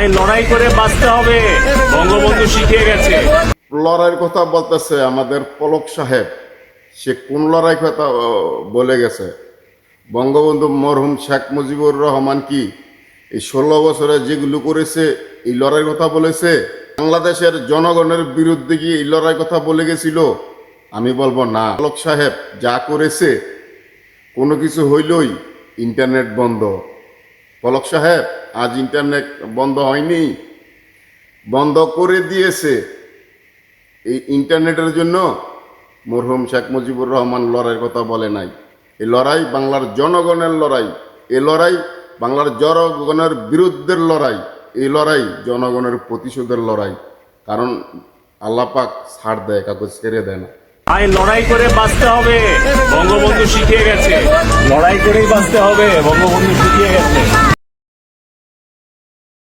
ভাই, লড়াই করে বাঁচতে হবে। বঙ্গবন্ধু শিখিয়ে গেছে। লড়াইয়ের কথা বলতেছে আমাদের পলক সাহেব। সে কোন লড়াই কথা বলে গেছে? বঙ্গবন্ধু মরহুম শেখ মুজিবুর রহমান কি এই ষোলো বছরে যেগুলো করেছে, এই লড়াইয়ের কথা বলেছে? বাংলাদেশের জনগণের বিরুদ্ধে কি এই লড়াই কথা বলে গেছিল? আমি বলব না। পলক সাহেব যা করেছে, কোনো কিছু হইলই ইন্টারনেট বন্ধ। পলক সাহেব আজ ইন্টারনেট বন্ধ হয়নি, বন্ধ করে দিয়েছে। এই ইন্টারনেটের জন্য মরহুম শেখ মুজিবুর রহমান লড়াইয়ের কথা বলে নাই। এই লড়াই বাংলার জনগণের লড়াই এই লড়াই বাংলার জনগণের বিরুদ্ধের লড়াই, এই লড়াই জনগণের প্রতিশোধের লড়াই। কারণ আল্লাপাক ছাড় দেয় কাউকে ছেড়ে দেয় না। ভাই, লড়াই করে বাঁচতে হবে। বঙ্গবন্ধু শিখিয়ে গেছে, লড়াই করেই বাঁচতে হবে, বঙ্গবন্ধু শিখিয়ে গেছে।